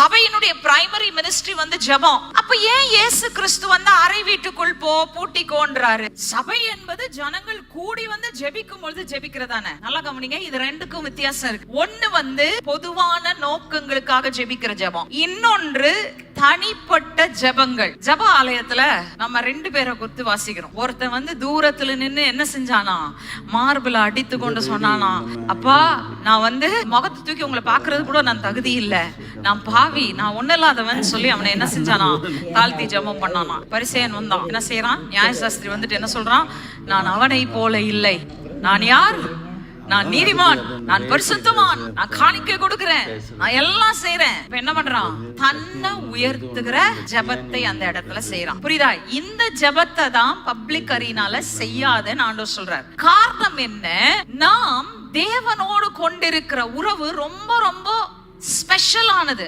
சபையினுடைய primary ministry வந்து ஜெபம். அப்ப ஏன் இயேசு கிறிஸ்து வந்து அறை வீட்டுக்குள் போ பூட்டிக்கோன்றாரு? சபை என்பது ஜனங்கள் கூடி வந்து ஜெபிக்கும் பொழுது ஜெபிக்கிறதானே? நல்லா கவனிங்க இது ரெண்டுக்கும் வித்தியாசம் இருக்கு. ஒண்ணு வந்து பொதுவான நோக்கங்களுக்காக ஜெபிக்கிற ஜெபம். இன்னொன்று தனிப்பட்ட ஜெபங்கள். ஜெப ஆலயத்துல நம்ம ரெண்டு பேரை குறித்து வாசிக்கிறோம். ஒருத்தன் வந்து தூரத்துல நின்று என்ன செஞ்சானா? மார்பிள அடித்து கொண்டு சொன்னானா அப்பா நான் வந்து முகத்தை தூக்கி உங்களை பாக்குறது கூட நான் தகுதி இல்ல. நான் பாவி நான் ஒண்ணு இல்லாதவன் சொல்லி அவனை என்ன செஞ்சானா? தாழ்த்தி ஜெபம் பண்ணானா. பரிசேன் வந்தான். என்ன செய்யறான்? நியாயசாஸ்திரி வந்துட்டு என்ன சொல்றான்? நான் அவனை போல இல்லை. நான் யார்? நான் நீதிமான் நான் பரிசுத்தமான் நான் காணிக்கை கொடுக்கிறேன் நான் எல்லாம் செய்யறேன் இப்ப என்ன பண்றான்? தன்னை உயர்த்துகிற ஜெபத்தை அந்த இடத்துல செய்யறான் புரியுதா? இந்த ஜெபத்தை தான் பப்ளிக் அரீனால செய்யாதன்னு ஆண்டவர் சொல்றார். காரணம் என்ன? நாம் தேவனோடு கொண்டிருக்கிற உறவு ரொம்ப ரொம்ப ஸ்பெஷலானது